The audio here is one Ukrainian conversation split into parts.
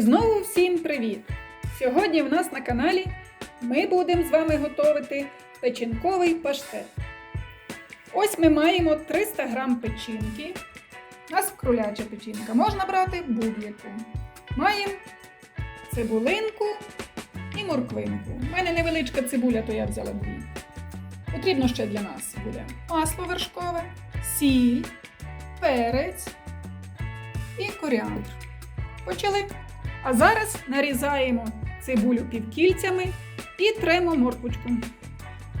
Знову всім привіт! Сьогодні в нас на каналі ми будемо з вами готувати печінковий паштет. Ось ми маємо 300 грам печінки. У нас кроляча печінка. Можна брати будь-яку. Маємо цибулинку і морквинку. У мене невеличка цибуля, то я взяла дві. Потрібно ще для нас буде масло вершкове, сіль, перець і коріандр. Почали. А зараз нарізаємо цибулю півкільцями і тремо морквочку.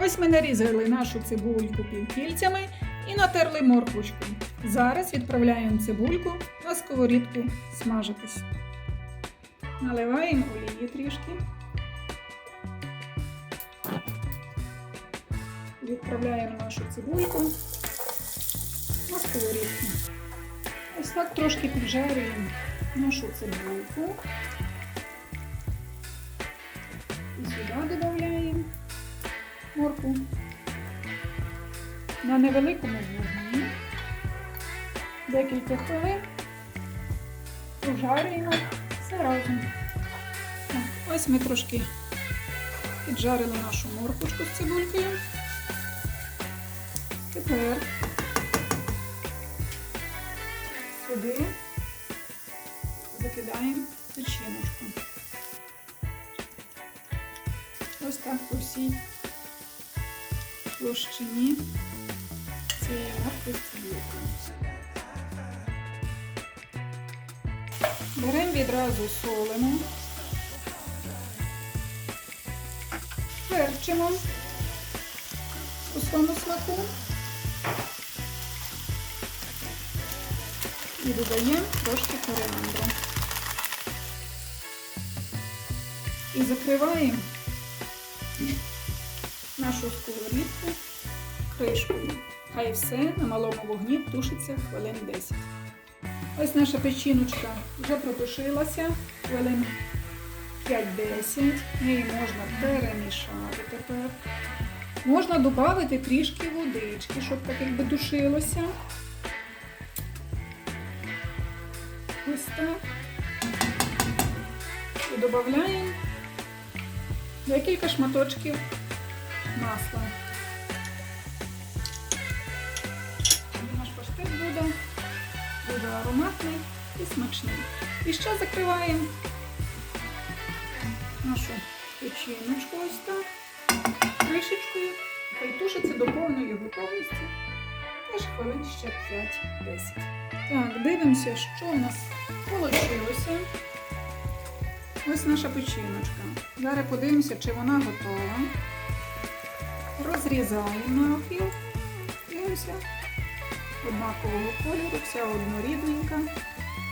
Ось ми нарізали нашу цибульку півкільцями і натерли морквочку. Зараз відправляємо цибульку на сковорідку смажитись. Наливаємо олії трішки. Відправляємо нашу цибульку на сковорідку. Ось так трошки піджарюємо нашу цибульку. І сюди додаємо морку на невеликому вогні. Декілька хвилин прожарюємо все разом. Ось ми трошки піджарили нашу морквочку з цибулькою. Тепер сюди закидаємо печіночку. Ось так по всій площині цієї моркви з. Беремо відразу солимо, перчимо у своєму смаку. І додаємо трошки коріандру. І закриваємо нашу сковорідку кришкою. Хай все на малому вогні тушиться хвилин 10. Ось наша печіночка вже протушилася хвилин 5-10. Її можна перемішати тепер. Можна додати трішки водички, щоб так якби душилося. Ось так. І додаємо декілька шматочків масла. Наш паштет буде дуже ароматний і смачний. І ще закриваємо нашу печіночку ось так, кришечкою. Хай тушиться до повної готовності. Теж хвилин ще 5-10. Так, дивимося, що у нас вийшло. Ось наша печіночка. Зараз подивимося, чи вона готова. Розрізаємо навпіл. Дивимося. Однакового кольору, вся однорідненька,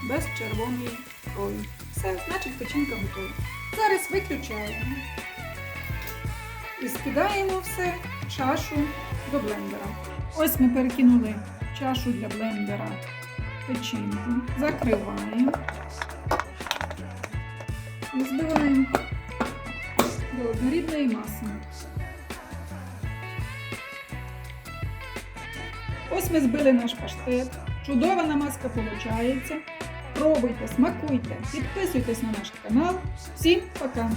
без червоної крові. Все, значить печінка готова. Зараз виключаємо. І скидаємо все в чашу до блендера. Ось ми перекинули чашу для блендера печінку, закриваємо однорідної маси. Ось ми збили наш паштет. Чудова намазка виходить. Пробуйте, смакуйте, підписуйтесь на наш канал. Всім пока!